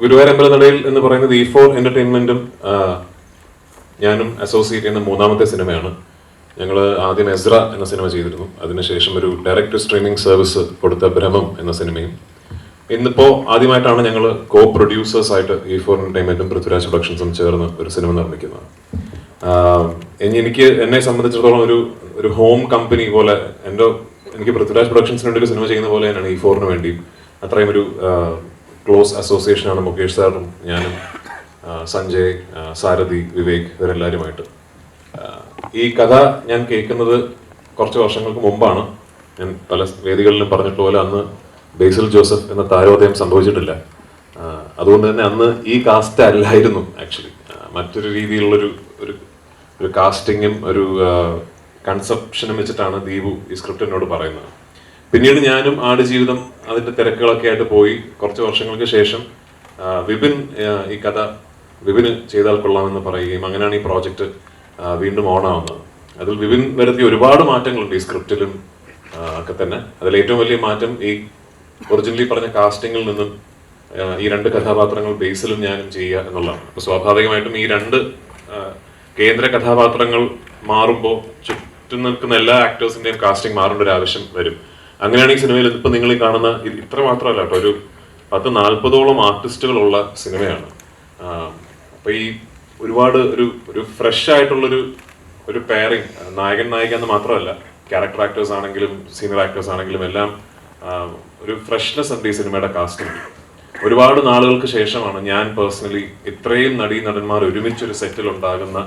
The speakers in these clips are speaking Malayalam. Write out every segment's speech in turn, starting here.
ഗുരുവായൂർ അമ്പലനടയിൽ എന്ന് പറയുന്നത് ഇ ഫോർ എന്റർടൈൻമെന്റും ഞാനും അസോസിയേറ്റ് ചെയ്യുന്ന മൂന്നാമത്തെ സിനിമയാണ്. ഞങ്ങൾ ആദ്യം എസ്ര എന്ന സിനിമ ചെയ്തിരുന്നു. അതിനുശേഷം ഒരു ഡയറക്റ്റ് സ്ട്രീമിംഗ് സർവീസ് കൊടുത്ത ഭ്രമം എന്ന സിനിമയും. ഇന്നിപ്പോ ആദ്യമായിട്ടാണ് ഞങ്ങൾ കോ പ്രൊഡ്യൂസേഴ്സ് ആയിട്ട് ഇ ഫോർ എന്റർടൈൻമെന്റും പൃഥ്വിരാജ് പ്രൊഡക്ഷൻസും ചേർന്ന് ഒരു സിനിമ നിർമ്മിക്കുന്നത്. ഇനി എനിക്ക് എന്നെ സംബന്ധിച്ചിടത്തോളം ഒരു ഒരു ഹോം കമ്പനി പോലെ എന്റെ എനിക്ക് പൃഥ്വിരാജ് പ്രൊഡക്ഷൻസിന് വേണ്ടി ഒരു സിനിമ ചെയ്യുന്ന പോലെ തന്നെയാണ് ഈ ഫോറിന് വേണ്ടിയും. അത്രയും ഒരു ക്ലോസ് അസോസിയേഷനാണ് മുകേഷ് സാറും ഞാനും സഞ്ജയ് സാരഥി വിവേക് ഇവരെല്ലാവരുമായിട്ട് ഈ കഥ ഞാൻ കേൾക്കുന്നത് കുറച്ച് വർഷങ്ങൾക്ക് മുമ്പാണ്. ഞാൻ പല വേദികളിലും പറഞ്ഞിട്ടുപോലെ അന്ന് ബേസിൽ ജോസഫ് എന്ന താരോദയം സംഭവിച്ചിട്ടില്ല. അതുകൊണ്ട് തന്നെ അന്ന് ഈ കാസ്റ്റ് അല്ലായിരുന്നു ആക്ച്വലി മറ്റൊരു രീതിയിലുള്ളൊരു ഒരു ഒരു കാസ്റ്റിങ്ങും ഒരു കൺസെപ്ഷനും വെച്ചിട്ടാണ് ദീപു ഈ സ്ക്രിപ്റ്റ് എന്നോട് പറയുന്നത്. പിന്നീട് ഞാനും ആടുജീവിതം അതിന്റെ തിരക്കുകളൊക്കെ ആയിട്ട് പോയി. കുറച്ച് വർഷങ്ങൾക്ക് ശേഷം വിപിൻ ഈ കഥ വിപിന് ചെയ്താൽ കൊള്ളാമെന്ന് പറയുകയും അങ്ങനെയാണ് ഈ പ്രോജക്റ്റ് വീണ്ടും ഓണാവുന്നത് അതിൽ വിപിൻ വരുത്തിയ ഒരുപാട് മാറ്റങ്ങളുണ്ട് ഈ സ്ക്രിപ്റ്റിലും ഒക്കെ തന്നെ. അതിൽ ഏറ്റവും വലിയ മാറ്റം ഈ ഒറിജിനലി പറഞ്ഞ കാസ്റ്റിങ്ങിൽ നിന്നും ഈ രണ്ട് കഥാപാത്രങ്ങൾ ബേസിലും ഞാനും ചെയ്യുക എന്നുള്ളതാണ്. അപ്പൊ സ്വാഭാവികമായിട്ടും ഈ രണ്ട് കേന്ദ്ര കഥാപാത്രങ്ങൾ മാറുമ്പോൾ ചുറ്റും നിൽക്കുന്ന എല്ലാ ആക്ടേഴ്സിന്റെയും കാസ്റ്റിംഗ് മാറേണ്ട ഒരു ആവശ്യം വരും. അങ്ങനെയാണ് ഈ സിനിമയിൽ ഇപ്പം നിങ്ങൾ കാണുന്ന ഇത്ര മാത്രമല്ല കേട്ടോ ഒരു പത്ത് നാൽപ്പതോളം ആർട്ടിസ്റ്റുകളുള്ള സിനിമയാണ്. അപ്പോൾ അപ്പൊ ഈ ഒരുപാട് ഒരു ഒരു ഫ്രഷ് ആയിട്ടുള്ളൊരു ഒരു പെയറിങ് നായകൻ നായിക എന്ന് മാത്രമല്ല ക്യാരക്ടർ ആക്ടേഴ്സ് ആണെങ്കിലും സീനിയർ ആക്ടേഴ്സ് ആണെങ്കിലും എല്ലാം ഒരു ഫ്രഷ്നെസ് ഉണ്ട് ഈ സിനിമയുടെ കാസ്റ്റിംഗ് ഒരുപാട് നാളുകൾക്ക് ശേഷമാണ് ഞാൻ പേഴ്സണലി ഇത്രയും നടീ നടന്മാർ ഒരുമിച്ച് ഒരു സെറ്റിൽ ഉണ്ടാകുന്ന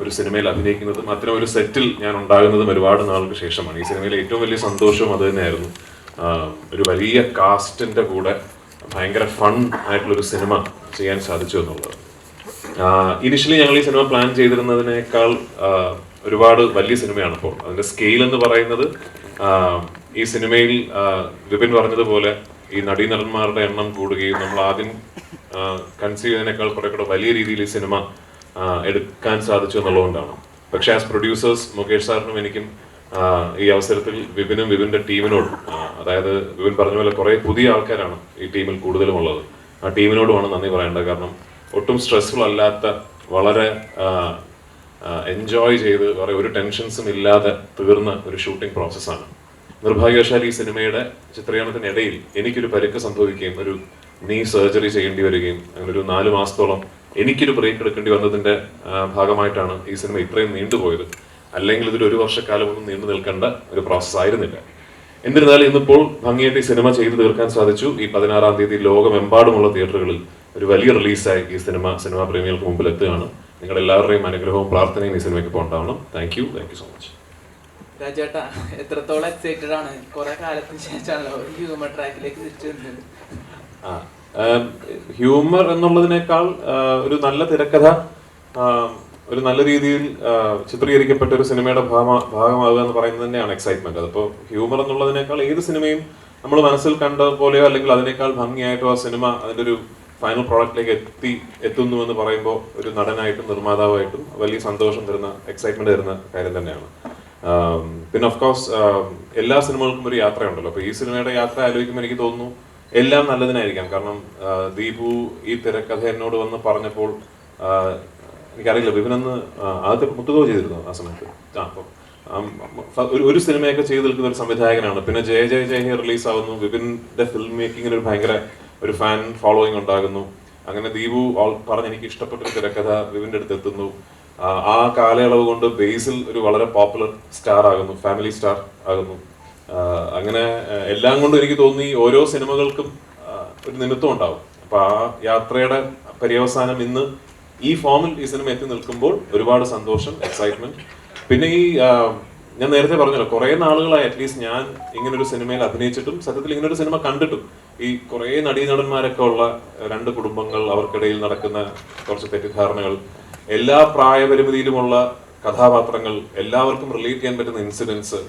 ഒരു സിനിമയിൽ അഭിനയിക്കുന്നതും അത്തരം ഒരു സെറ്റിൽ ഞാൻ ഉണ്ടാകുന്നതും ഒരുപാട് നാൾക്ക് ശേഷമാണ്. ഈ സിനിമയിലെ ഏറ്റവും വലിയ സന്തോഷവും അത് തന്നെയായിരുന്നു. ഒരു വലിയ കാസ്റ്റിന്റെ കൂടെ ഭയങ്കര ഫൺ ആയിട്ടുള്ളൊരു സിനിമ ചെയ്യാൻ സാധിച്ചു എന്നുള്ളത്. ഇനിഷ്യലി ഞങ്ങൾ ഈ സിനിമ പ്ലാൻ ചെയ്തിരുന്നതിനേക്കാൾ ഒരുപാട് വലിയ സിനിമയാണ് ഇപ്പോൾ. അതിന്റെ സ്കെയിൽ എന്ന് പറയുന്നത് ഈ സിനിമയിൽ വിപിൻ പറഞ്ഞതുപോലെ ഈ നടീനടന്മാരുടെ എണ്ണം കൂടുകയും നമ്മൾ ആദ്യം കൺസീവ് ചെയ്തതിനേക്കാൾ കുറെ കൂടെ വലിയ രീതിയിൽ ഈ സിനിമ എടുക്കാൻ സാധിച്ചു എന്നുള്ളതുകൊണ്ടാണ്. പക്ഷേ ആസ് പ്രൊഡ്യൂസേഴ്സ് മുകേഷ് സാറിനും എനിക്കും ഈ അവസരത്തിൽ വിപിനും വിപിന്റെ ടീമിനോടും അതായത് വിപിൻ പറഞ്ഞ പോലെ കുറെ പുതിയ ആൾക്കാരാണ് ഈ ടീമിൽ കൂടുതലും ഉള്ളത് ആ ടീമിനോടുമാണ് നന്ദി പറയേണ്ടത്. കാരണം ഒട്ടും സ്ട്രെസ്ഫുൾ അല്ലാത്ത വളരെ എൻജോയ് ചെയ്ത് വേറെ ഒരു ടെൻഷൻസും ഇല്ലാതെ തീർന്ന ഒരു ഷൂട്ടിംഗ് പ്രോസസ്സാണ് നിർഭാഗ്യവശാൽ ഈ സിനിമയുടെ ചിത്രീകരണത്തിനിടയിൽ എനിക്കൊരു പരുക്ക് സംഭവിക്കുകയും ഒരു നീ സർജറി ചെയ്യേണ്ടി വരികയും അങ്ങനെ ഒരു നാല് മാസത്തോളം എനിക്കൊരു ബ്രേക്ക് എടുക്കേണ്ടി വന്നതിന്റെ ഭാഗമായിട്ടാണ് ഈ സിനിമ ഇത്രയും നീണ്ടുപോയത്. അല്ലെങ്കിൽ ഇതിൽ ഒരു വർഷക്കാലമൊന്നും നീണ്ടു നിൽക്കേണ്ട ഒരു പ്രോസസ് ആയിരുന്നില്ല. എന്നിരുന്നാലും ഇന്നിപ്പോൾ ഭംഗിയായിട്ട് ഈ സിനിമ ചെയ്തു തീർക്കാൻ സാധിച്ചു. ഈ പതിനാറാം തീയതി ലോകമെമ്പാടുമുള്ള തിയേറ്ററുകളിൽ ഒരു വലിയ റിലീസായി ഈ സിനിമ സിനിമാ പ്രേമികൾക്ക് മുമ്പിൽ എത്തുകയാണ്. നിങ്ങളുടെ എല്ലാവരുടെയും അനുഗ്രഹവും പ്രാർത്ഥനയും ഈ സിനിമയ്ക്ക് പോകണ്ടാവണം thank you thank you so much രാജേട്ടാ എത്രത്തോളം എക്സൈറ്റഡ് ആണ്. കുറെ കാലത്തിന് ശേഷമാണല്ലോ ഹ്യൂമർ ട്രാക്കിലേക്ക് തിരിച്ചു വരുന്നത്. ഹ്യൂമർ എന്നുള്ളതിനേക്കാൾ ഒരു നല്ല തിരക്കഥ ഒരു നല്ല രീതിയിൽ ചിത്രീകരിക്കപ്പെട്ട ഒരു സിനിമയുടെ ഭാഗമാ- ഭാഗമാകുക എന്ന് പറയുന്നത് തന്നെയാണ് എക്സൈറ്റ്മെന്റ് അതിപ്പോ ഹ്യൂമർ എന്നുള്ളതിനേക്കാൾ ഏത് സിനിമയും നമ്മൾ മനസ്സിൽ കണ്ട പോലെയോ അല്ലെങ്കിൽ അതിനേക്കാൾ ഭംഗിയായിട്ടോ ആ സിനിമ അതിന്റെ ഒരു ഫൈനൽ പ്രോഡക്റ്റിലേക്ക് എത്തി എത്തുന്നു എന്ന് പറയുമ്പോൾ ഒരു നടനായിട്ടും നിർമ്മാതാവായിട്ടും വലിയ സന്തോഷം തരുന്ന എക്സൈറ്റ്മെന്റ് തരുന്ന കാര്യം തന്നെയാണ്. പിന്നെ ഓഫ് കോഴ്സ് എല്ലാ സിനിമകൾക്കും ഒരു യാത്രയുണ്ടല്ലോ. അപ്പൊ ഈ സിനിമയുടെ യാത്ര ആലോചിക്കുമ്പോൾ എനിക്ക് തോന്നുന്നു എല്ലാം നല്ലതിനായിരിക്കാം. കാരണം ദീപു ഈ തിരക്കഥ എന്നോട് വന്ന് പറഞ്ഞപ്പോൾ എനിക്കറിയില്ല വിപിനന്ന് ആദ്യത്തെ മുത്തുകോ ചെയ്തിരുന്നു ആ സമയത്ത്? ആ അപ്പം ഒരു ഒരു സിനിമയൊക്കെ ചെയ്തു നിൽക്കുന്ന ഒരു സംവിധായകനാണ്. പിന്നെ ജയ ജയ ജയ ഹേ റിലീസ് ആവുന്നു വിപിന്റെ ഫിലിം മേക്കിങ്ങിന് ഒരു ഭയങ്കര ഒരു ഫാൻ ഫോളോയിങ് ഉണ്ടാകുന്നു. അങ്ങനെ ദീപു പറഞ്ഞ് എനിക്ക് ഇഷ്ടപ്പെട്ട ഒരു തിരക്കഥ വിപിന്റെ അടുത്ത് എത്തുന്നു. ആ, കാലയളവ് കൊണ്ട് ബേസിൽ ഒരു വളരെ പോപ്പുലർ സ്റ്റാർ ആകുന്നു ഫാമിലി സ്റ്റാർ ആകുന്നു. അങ്ങനെ എല്ലാം കൊണ്ടും എനിക്ക് തോന്നി ഓരോ സിനിമകൾക്കും ഒരു നിമിത്തം ഉണ്ടാവും. അപ്പൊ ആ യാത്രയുടെ പര്യവസാനം ഇന്ന് ഈ ഫോമിൽ ഈ സിനിമ എത്തി നിൽക്കുമ്പോൾ ഒരുപാട് സന്തോഷം എക്സൈറ്റ്മെന്റ് പിന്നെ ഈ ഞാൻ നേരത്തെ പറഞ്ഞല്ലോ കുറെ നാളുകളായി അറ്റ്ലീസ്റ്റ് ഞാൻ ഇങ്ങനെ ഒരു സിനിമയിൽ അഭിനയിച്ചിട്ടും സത്യത്തിൽ ഇങ്ങനെ ഒരു സിനിമ കണ്ടിട്ടും ഈ കുറെ നടീനടന്മാരൊക്കെ ഉള്ള രണ്ട് കുടുംബങ്ങൾ അവർക്കിടയിൽ നടക്കുന്ന കുറച്ച് തെറ്റിദ്ധാരണകൾ എല്ലാ പ്രായപരിമിതിയിലുമുള്ള കഥാപാത്രങ്ങൾ എല്ലാവർക്കും റിലേറ്റ് ചെയ്യാൻ പറ്റുന്ന ഇൻസിഡൻസ്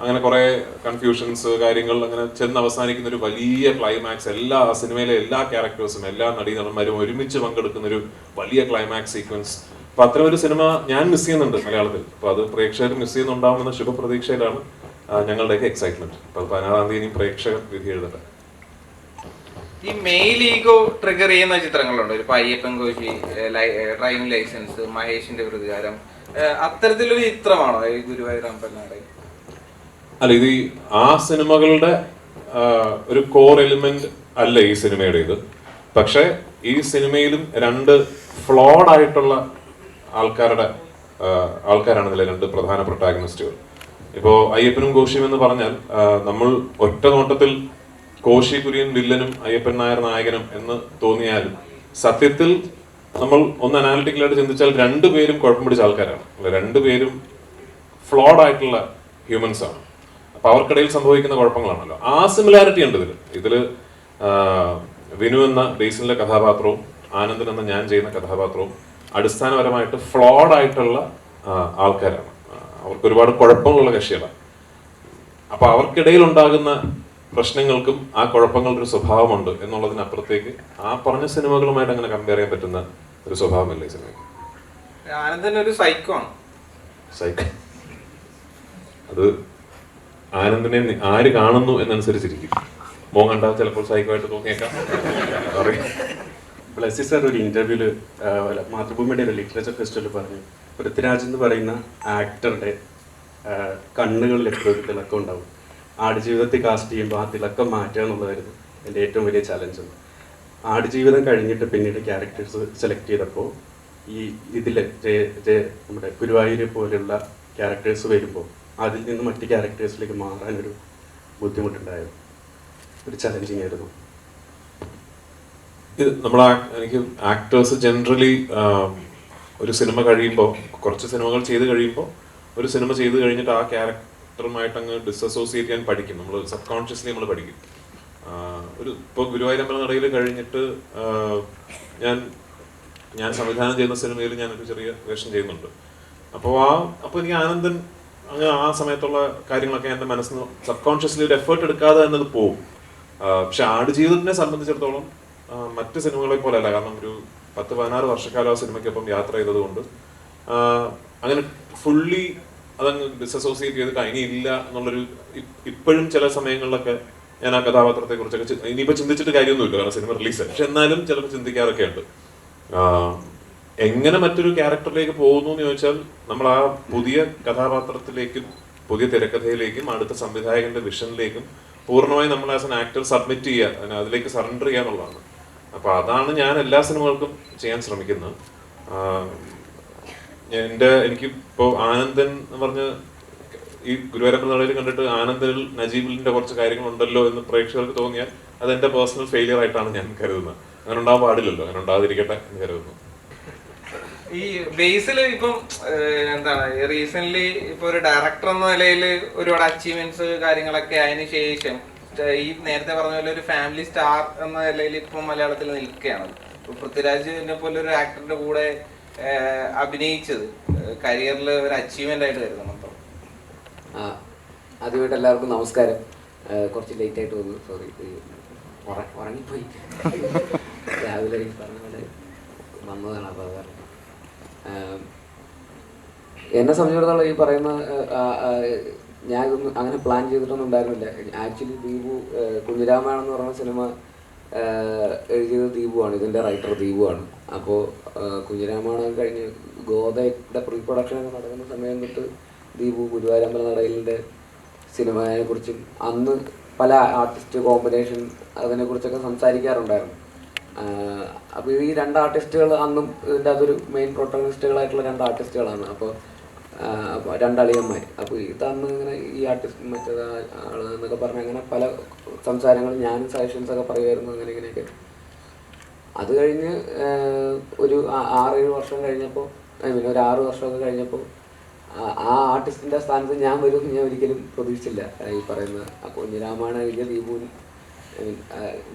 അങ്ങനെ കുറെ കൺഫ്യൂഷൻസ് കാര്യങ്ങൾ അങ്ങനെ ചെന്ന് അവസാനിക്കുന്ന ഒരു വലിയ ക്ലൈമാക്സ് എല്ലാ സിനിമയിലെ എല്ലാ ക്യാരക്ടേഴ്സും എല്ലാ നടീനടന്മാരും ഒരുമിച്ച് പങ്കെടുക്കുന്ന ഒരു വലിയ ക്ലൈമാക്സ് സീക്വൻസ് അപ്പൊ അത്തരം ഒരു സിനിമ ഞാൻ മിസ് ചെയ്യുന്നുണ്ട് മലയാളത്തിൽ. അപ്പൊ അത് പ്രേക്ഷകർ മിസ് ചെയ്യുന്നുണ്ടാവുമെന്ന ശുഭപ്രതീക്ഷയിലാണ് ഞങ്ങളുടെ ഞങ്ങളുടെയൊക്കെ എക്സൈറ്റ്മെന്റ് അപ്പൊ പതിനാറാം തീയതി പ്രേക്ഷകർ വിധി എഴുതട്ടെ. ഈ മെയിൽ ഈഗോ ട്രിഗർ ചെയ്യുന്ന ചിത്രങ്ങളുണ്ട്? ഒരു അയ്യപ്പൻ കോശി ഡ്രൈവിംഗ് ലൈസൻസ് മഹേഷിന്റെ പ്രതികാരം അത്തരത്തിലൊരു ചിത്രമാണോ ഈ ഗുരുവായൂർ അമ്പലനാട്? അല്ല ഇത് ആ സിനിമകളുടെ ഒരു കോർ എലിമെന്റ് അല്ല ഈ സിനിമയുടെ ഇത് പക്ഷെ ഈ സിനിമയിലും രണ്ട് ഫ്ലോഡ് ആയിട്ടുള്ള ആൾക്കാരുടെ ആൾക്കാരാണ് ഇതിലെ രണ്ട് പ്രധാന പ്രൊട്ടാഗനിസ്റ്റുകൾ ഇപ്പോ അയ്യപ്പനും കോശിയും എന്ന് പറഞ്ഞാൽ നമ്മൾ ഒറ്റ നോട്ടത്തിൽ കോശി കുര്യൻ വില്ലനും അയ്യപ്പൻ നായർ നായകനും എന്ന് തോന്നിയാലും സത്യത്തിൽ നമ്മൾ ഒന്ന് അനാലിറ്റിക്കലായിട്ട് ചിന്തിച്ചാൽ രണ്ടുപേരും കുഴപ്പം പിടിച്ച ആൾക്കാരാണ്. രണ്ടുപേരും ഫ്ലോഡ് ആയിട്ടുള്ള ഹ്യൂമൻസ് ആണ്. അപ്പൊ അവർക്കിടയിൽ സംഭവിക്കുന്ന കുഴപ്പങ്ങളാണല്ലോ. ആ സിമിലാരിറ്റി ഉണ്ട് ഇതിൽ ഇതിൽ വിനു എന്ന ബേസിലെ കഥാപാത്രവും ആനന്ദൻ എന്ന ഞാൻ ചെയ്യുന്ന കഥാപാത്രവും അടിസ്ഥാനപരമായിട്ട് ഫ്ലോഡ് ആയിട്ടുള്ള ആൾക്കാരാണ്. അവർക്ക് ഒരുപാട് കുഴപ്പങ്ങളുള്ള കക്ഷികളാണ്. അപ്പൊ അവർക്കിടയിൽ ഉണ്ടാകുന്ന പ്രശ്നങ്ങൾക്കും ആ കുഴപ്പങ്ങളുടെ ഒരു സ്വഭാവമുണ്ട് എന്നുള്ളതിനപ്പുറത്തേക്ക് ആ പറഞ്ഞ സിനിമകളുമായിട്ട് അങ്ങനെ കമ്പയർ ചെയ്യാൻ പറ്റുന്ന ഒരു സ്വഭാവമല്ല ഈ സിനിമയ്ക്ക്. ആനന്ദൻ ഒരു സൈക്കോ ആണ്. സൈക്കോ അത് ആനന്ദിനെ ആര് കാണുന്നു എന്നനുസരിച്ചിരിക്കും. മോൻ കണ്ടാൽ ചിലപ്പോൾ സൈക്കോ ആയിട്ട് തോന്നിയേക്കാം ബ്ലസ്സി സാർ ഒരു ഇന്റർവ്യൂൽ മാതൃഭൂമിയുടെ ഒരു ലിറ്ററേച്ചർ ഫെസ്റ്റിവലിൽ പറഞ്ഞു. പൃഥ്വിരാജ് എന്ന് പറയുന്ന ആക്ടറുടെ കണ്ണുകളിൽ എപ്പോഴും ഒരു തിളക്കം ഉണ്ടാവും. ആടുജീവിതത്തിൽ കാസ്റ്റ് ചെയ്യുമ്പോൾ ആ തിളക്കം മാറ്റുക എന്നുള്ളതായിരുന്നു എന്റെ ഏറ്റവും വലിയ ചലഞ്ച് ആടുജീവിതം കഴിഞ്ഞിട്ട് പിന്നീട് ക്യാരക്ടേഴ്സ് സെലക്ട് ചെയ്തപ്പോൾ ഈ ഇതിൽ നമ്മുടെ ഗുരുവായൂർ പോലെയുള്ള ക്യാരക്ടേഴ്സ് വരുമ്പോൾ അതിൽ നിന്ന് മറ്റ് ക്യാരക്ടേഴ്സിലേക്ക് മാറാനൊരു ബുദ്ധിമുട്ടുണ്ടായത് ഒരു ചലഞ്ചിങ് ആയിരുന്നു. ഇത് നമ്മൾ എനിക്ക് ആക്ടേഴ്സ് ജനറലി ഒരു സിനിമ കഴിയുമ്പോൾ കുറച്ച് സിനിമകൾ ചെയ്ത് കഴിയുമ്പോൾ ഒരു സിനിമ ചെയ്ത് കഴിഞ്ഞിട്ട് ആ ക്യാരക്ടറുമായിട്ട് അങ്ങ് ഡിസസോസിയേറ്റ് ചെയ്യാൻ പഠിക്കും. നമ്മൾ സബ് കോൺഷ്യസ്ലി നമ്മൾ പഠിക്കും ഒരു ഇപ്പോൾ ഗുരുവായൂരമ്പല നടയിൽ കഴിഞ്ഞിട്ട് ഞാൻ ഞാൻ സംവിധാനം ചെയ്യുന്ന സിനിമയിൽ ഞാൻ ഒരു ചെറിയ വേഷം ചെയ്യുന്നുണ്ട്. അപ്പോൾ ആ അപ്പോൾ എനിക്ക് ആനന്ദൻ അങ്ങ് ആ സമയത്തുള്ള കാര്യങ്ങളൊക്കെ എന്റെ മനസ്സിൽ സബ് കോൺഷ്യസ്ലി ഒരു എഫേർട്ട് എടുക്കാതെ തന്നെ അത് ആ, പക്ഷെ ആടുജീവിതത്തിനെ സംബന്ധിച്ചിടത്തോളം മറ്റ് സിനിമകളെ പോലെയല്ല. കാരണം ഒരു പത്ത് പതിനാറ് വർഷക്കാലം ആ സിനിമയ്ക്കൊപ്പം യാത്ര ചെയ്തതുകൊണ്ട് അങ്ങനെ ഫുള്ളി അതങ്ങ് ഡിസസോസിയേറ്റ് ചെയ്തിട്ട് ഇല്ല എന്നുള്ളൊരു ഇപ്പോഴും ചില സമയങ്ങളിലൊക്കെ ഞാൻ ആ കഥാപാത്രത്തെ കുറിച്ചൊക്കെ ഇനിയിപ്പോൾ ഇനിയിപ്പോ ചിന്തിച്ചിട്ട് കാര്യമൊന്നുമില്ല. കാരണം സിനിമ റിലീസ് പക്ഷെ എന്നാലും ചിലപ്പോൾ ചിന്തിക്കാറൊക്കെ ഉണ്ട് എങ്ങനെ മറ്റൊരു ക്യാരക്ടറിലേക്ക് പോകുന്നു എന്ന് ചോദിച്ചാൽ നമ്മൾ ആ പുതിയ കഥാപാത്രത്തിലേക്കും പുതിയ തിരക്കഥയിലേക്കും അടുത്ത സംവിധായകന്റെ വിഷനിലേക്കും പൂർണമായി നമ്മൾ ആസ് എൻ ആക്ടർ സബ്മിറ്റ് ചെയ്യുക അതിലേക്ക് സറണ്ടർ ചെയ്യുക അപ്പൊ അതാണ് ഞാൻ എല്ലാ സിനിമകൾക്കും ചെയ്യാൻ ശ്രമിക്കുന്നത്. എന്റെ എനിക്ക് ഇപ്പോ ആനന്ദൻ എന്ന് പറഞ്ഞ ഈ ഗുരുവായൂരപ്പൻ നടയിൽ കണ്ടിട്ട് ആനന്ദനിൽ നജീബിലിന്റെ കുറച്ച് കാര്യങ്ങളുണ്ടല്ലോ എന്ന് പ്രേക്ഷകർക്ക് തോന്നിയാൽ അത് എന്റെ പേഴ്സണൽ ഫെയിലിയർ ആയിട്ടാണ് ഞാൻ കരുതുന്നത്. അങ്ങനെ ഉണ്ടാവാൻ പാടില്ലല്ലോ അങ്ങനെ ഉണ്ടാകാതിരിക്കട്ടെ എന്ന് കരുതുന്നു. ഈ ബേസിൽ ഇപ്പം എന്താണ് റീസെന്റ് ഇപ്പൊ ഒരു ഡയറക്ടർ എന്ന നിലയിൽ ഒരുപാട് അച്ചീവ്മെന്റ്സ് കാര്യങ്ങളൊക്കെ അതിന് ശേഷം ഈ നേരത്തെ പറഞ്ഞ പോലെ ഒരു ഫാമിലി സ്റ്റാർ എന്ന നിലയിൽ ഇപ്പം മലയാളത്തിൽ നിൽക്കുകയാണ്. പൃഥ്വിരാജിനെ പോലെ ഒരു ആക്ടറിന്റെ കൂടെ അഭിനയിച്ചത് കരിയറിൽ ഒരു അച്ചീവ്മെന്റ് ആയിട്ട് കരുതണം ആദ്യമായിട്ട് എല്ലാവർക്കും നമസ്കാരം. കുറച്ച് ലേറ്റ് ആയിട്ട് വന്നു സോറി ഉറങ്ങിപ്പോയി. രാവിലെ പറഞ്ഞ പോലെ വന്നതാണ് അപ്പോൾ എന്നെ സംബന്ധിച്ചിടത്തോളം ഈ പറയുന്ന ഞാൻ ഇതൊന്നും അങ്ങനെ പ്ലാൻ ചെയ്തിട്ടൊന്നും ഉണ്ടായിരുന്നില്ല. ആക്ച്വലി ദീപു കുഞ്ഞിരാമായണം എന്ന് പറയുന്ന സിനിമ എഴുതിയത് ദീപുവാണ്. ഇതിന്റെ റൈറ്റർ ദീപുവാണ്. അപ്പോൾ കുഞ്ഞിരാമായണം കഴിഞ്ഞ് ഗോതയുടെ പ്രീ പ്രൊഡക്ഷൻ ഒക്കെ നടക്കുന്ന സമയം തൊട്ട് ദീപു ഗുരുവായൂരമ്പല നടയിലിന്റെ സിനിമയെ കുറിച്ചും അന്ന് പല ആർട്ടിസ്റ്റ് കോമ്പിനേഷൻ അതിനെക്കുറിച്ചൊക്കെ സംസാരിക്കാറുണ്ടായിരുന്നു. അപ്പോൾ ഈ രണ്ട് ആർട്ടിസ്റ്റുകൾ അന്നും ഇതിന്റെ അതൊരു മെയിൻ പ്രൊട്ടഗണിസ്റ്റുകളായിട്ടുള്ള രണ്ട് ആർട്ടിസ്റ്റുകളാണ് അപ്പോൾ അപ്പോൾ രണ്ടളിയന്മാർ അപ്പോൾ ഇതന്ന് ഇങ്ങനെ ഈ ആർട്ടിസ്റ്റ് മറ്റേ ആളെന്നൊക്കെ പറഞ്ഞ് അങ്ങനെ പല സംസാരങ്ങളും ഞാനും സജഷൻസ് ഒക്കെ പറയുമായിരുന്നു അങ്ങനെ ഇങ്ങനെയൊക്കെ. അത് കഴിഞ്ഞ് ഒരു ആറേഴ് വർഷം കഴിഞ്ഞപ്പോൾ ഐ മീൻ ഒരു ആറ് വർഷമൊക്കെ കഴിഞ്ഞപ്പോൾ ആ- ആർട്ടിസ്റ്റിന്റെ സ്ഥാനത്ത് ഞാൻ വരും ഞാൻ ഒരിക്കലും പ്രതീക്ഷിച്ചില്ല. ഈ പറയുന്ന കുഞ്ഞിരാമായണ വലിയ ദീപുവിൻ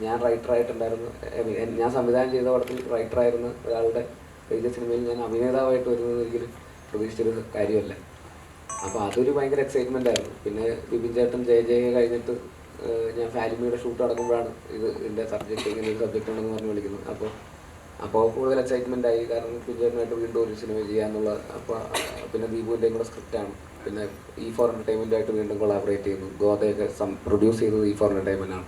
ഞാൻ റൈറ്ററായിട്ടുണ്ടായിരുന്നു ഐ മീൻ ഞാൻ സംവിധാനം ചെയ്ത പടത്തിൽ റൈറ്ററായിരുന്ന ഒരാളുടെ വലിയ സിനിമയിൽ ഞാൻ അഭിനേതാവായിട്ട് വരുന്നത് ഒരിക്കലും പ്രതീക്ഷിച്ചൊരു കാര്യമല്ല. അപ്പോൾ അതൊരു ഭയങ്കര എക്സൈറ്റ്മെന്റ് ആയിരുന്നു. പിന്നെ ബിപിൻ ചേട്ടൻ ജയ ജയ കഴിഞ്ഞിട്ട് ഞാൻ ഫാലിമിയുടെ ഷൂട്ട് നടക്കുമ്പോഴാണ് ഇത് ഇതിന്റെ സബ്ജക്റ്റ് ഇങ്ങനെ ഒരു സബ്ജക്റ്റ് ഉണ്ടെന്ന് പറഞ്ഞ് വിളിക്കുന്നത്. അപ്പോൾ അപ്പോൾ കൂടുതൽ എക്സൈറ്റ്മെന്റ് ആയി. കാരണം ബിജുചേട്ടനായിട്ട് വീണ്ടും ഒരു സിനിമ ചെയ്യാന്നുള്ള അപ്പോൾ പിന്നെ ദീപുവിന്റെയും കൂടെ സ്ക്രിപ്റ്റാണ് പിന്നെ ഈ ഫോർ എന്റർടൈൻമെന്റായിട്ട് വീണ്ടും കൊളാബറേറ്റ് ചെയ്യുന്നു. ഗോതയൊക്കെ സം പ്രൊഡ്യൂസ് ചെയ്തത് ഈ ഫോർ എന്റർടൈൻമെന്റ് ആണ്.